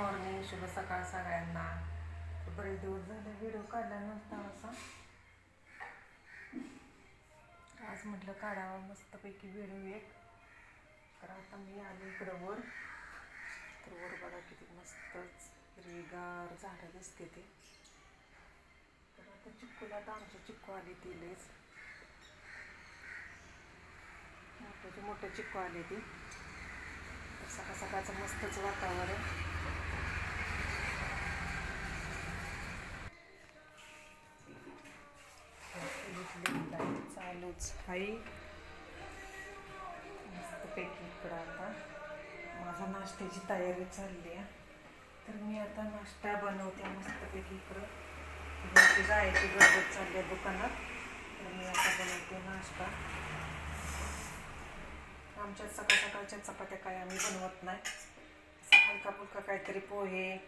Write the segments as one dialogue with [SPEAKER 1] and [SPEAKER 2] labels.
[SPEAKER 1] Morning शुभ सकाळ सगळ्यांना. बरेच दिवस झाले व्हिडिओ काढला नव्हता असा. आज म्हटलं काढावा मस्तपैकी व्हिडिओ एक. तर आता मी आले इकडं वर तर वर बघा किती मस्तच हिरवीगार झाडं दिसते ते. तर आता चिक्कूला आता आमच्या चिक्कू आली ती लेच मोठ्याचे चिक्कू आले ती. सकाळ सकाळचं मस्तच वातावरण. छाई मस्तपैकी इकडं आता. माझा नाश्त्याची तयारी चालली आहे. तर मी आता नाश्ता बनवते मस्तपैकी इकडं. जायची गडबड चालली आहे दुकानात. तर मी आता बनवते नाश्ता. आमच्या सकाळ सकाळच्या चपात्या काय आम्ही बनवत नाही. हलका फुलका काहीतरी पोहे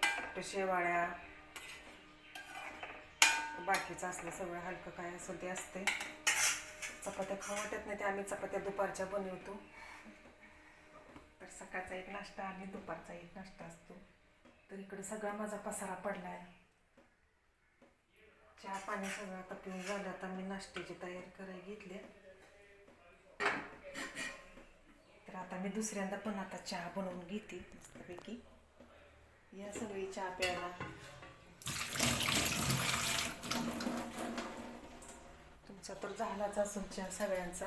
[SPEAKER 1] शेवाळ्या. बाकीचं असलं सगळं हलकं काय असं ते असते. चपात्या खाऊ वाटत नाही ते आम्ही चपात्या दुपारच्या बनवतो. तर सकाळचा एक नाश्ता आणि दुपारचा एक नाश्ता असतो. तर इकडे सगळा माझा पसारा पडला आहे चहा पाणी सगळं आता पिऊन झालं आता मी नाश्त्याची तयारी करायला घेतली. तर आता मी दुसऱ्यांदा पण आता चहा बनवून घेते मस्तपैकी. या सगळी चहा प्यायला. तुमचा तर झालाच असेल चहा सगळ्यांचा.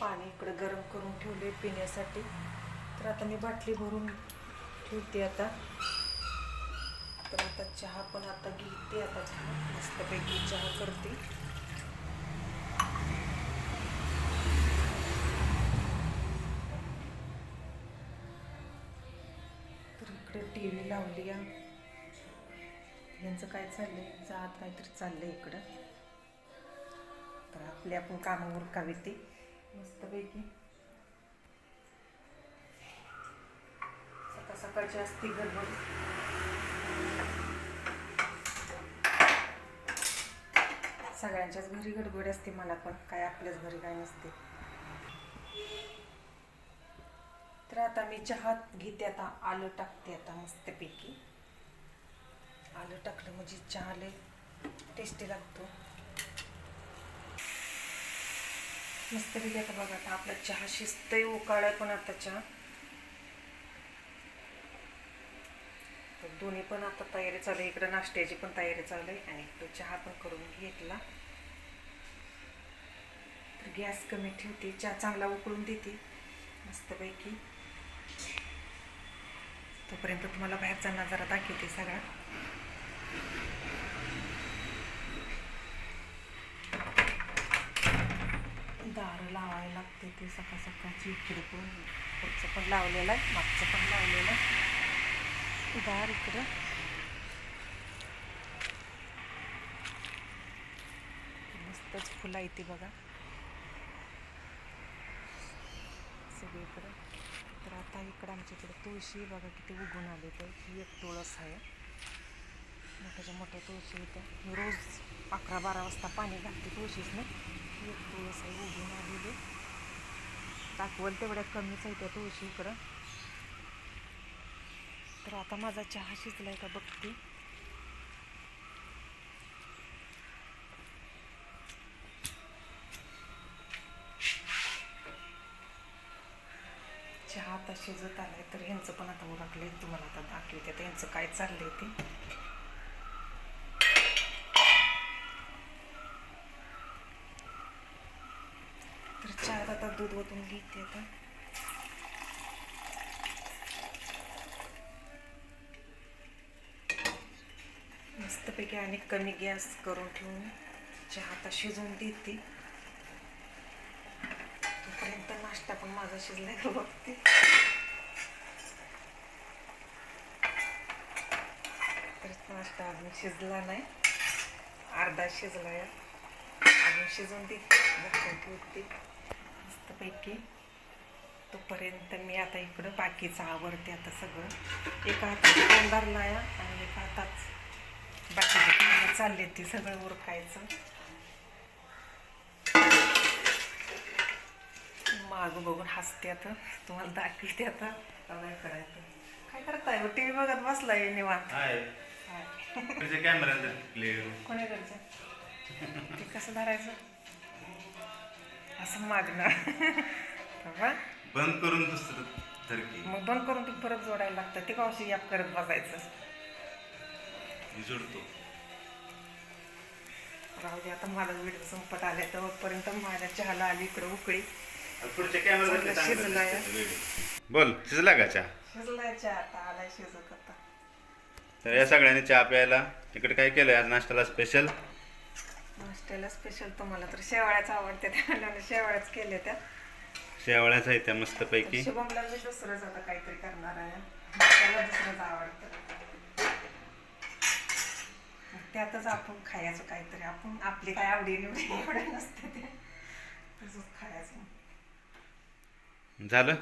[SPEAKER 1] पाणी इकडं गरम करून ठेवले पिण्यासाठी. तर आता मी बाटली भरून ठेवते आता. तर आता चहा पण आता घेते आता चहा मस्तपैकी चहा करते. तर इकडे टी व्ही लावली आहे. यांचं काय चाललंय? जात काहीतरी चाललंय इकडं. तर आपली आपण कामं उरकावी ती. मस्तपैकी. सकाळ सकाळची असती गडबड. सगळ्यांच्याच घरी गडबड असते मला पण. काय आपल्याच घरी काय नसते. तर आता मी चहात घेते आता आलं टाकते आता मस्तपैकी. आलं टाकलं म्हणजे चहा लय टेस्टी लागतो. मस्तपैकी आता बघा आता आपला चहा शिजतंय उकाळाय पण आता चहा. तर दोन्ही पण आता तयारी चालू आहे इकडं नाश्त्याची पण तयारी चालू आहे आणि इकडं चहा पण करून घेतला. तर गॅस कमी ठेवते चहा चांगला उकळून देते मस्तपैकी. तोपर्यंत तुम्हाला बाहेरचा नजारा दाखवते सगळा. दारं लावायला लागते ते सकाळ सकाळची. इकडे पण पुढचं पण लावलेलं आहे मागचं पण लावलेलं आहे. दार इकडं. मस्तच फुलं येते बघा. सगळीकडं तर आता इकडं आमच्या इकडं तुळशी बघा किती उगून आले तर. ही एक तुळस आहे. मोठ्याच्या मोठ्या तुळशी इथं मी रोज अकरा बारा वाजता पाणी घालते तुळशीसनं एक तुळस आहे उभी आलेली दाखवल तेवढ्या कमीच आहे त्या तुळशी इकडं. तर आता माझा चहा शिजलाय का बघते. चहा आता शिजत आलाय तर ह्यांचं पण आता उरकले तुम्हाला आता दाखवते आता यांचं काय चाललंय ते तर चहात आता दूध ओतून घेते आता. मस्तपैकी आणि कमी गॅस करून ठेवून चहा आता शिजवून देते. तोपर्यंत नाश्ता पण माझा शिजलाय का बघते. तर नाश्ता अजून शिजला नाही. अर्धा शिजलाय अजून शिजवून देते. ठेवते. मस्तपैकी तोपर्यंत मी आता इकडं बाकीचं आवडते आता सगळं. एका हातात फोन धरलाय आणि एका हातात बाकीचे कामं चालले ते सगळं उरकायचं. मागं बघून हसते आता. तुम्हाला दाखवते आता आता काय करायचं. काय करताय? टी व्ही बघत बसलाय निवांत.
[SPEAKER 2] क्लिअर
[SPEAKER 1] कोणीकडचं? ते कसं धरायचं? असं मागणं. बाबा
[SPEAKER 2] बंद करून दुसरं तर की.
[SPEAKER 1] मग बंद करून ते परत जोडायला लागतं. ते कशी याप करत बसायचं.
[SPEAKER 2] मी जोडतो.
[SPEAKER 1] राहू दे आता माझा व्हिडिओ संपत आले तोपर्यंत माझ्या चहाला आली इकडं उकळी.
[SPEAKER 2] पुढच्या कॅमेरा. बोल शिजला का चहा?
[SPEAKER 1] शिजलाय चहा आता आलाय शिजत आता.
[SPEAKER 2] तर या सगळ्यांनी चहा प्यायला. इकडे काय केलंय? आज नाश्त्याला स्पेशल
[SPEAKER 1] नाश्त्याला स्पेशल तुम्हाला तर शेवाळ्याच आवडते त्या शेवाळ्याच केल्या त्या.
[SPEAKER 2] शेवाळ्याच आहे त्या मस्तपैकी.
[SPEAKER 1] शुभमला मी दुसरंच आता काहीतरी करणार आहे. त्याला दुसरंच आवडतं. त्यातच आपण खायचं काहीतरी. आपण आपली काय आवडी निवडी एवढे नसते ते. तसंच खायचं.
[SPEAKER 2] झालं?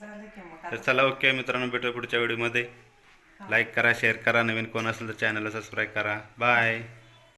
[SPEAKER 1] झालं की मग
[SPEAKER 2] तर चला ओके मित्रांनो भेटू पुढच्या व्हिडिओमध्ये. लाईक करा शेअर करा. नवीन कोण असेल तर चॅनलला सबस्क्राईब करा. बाय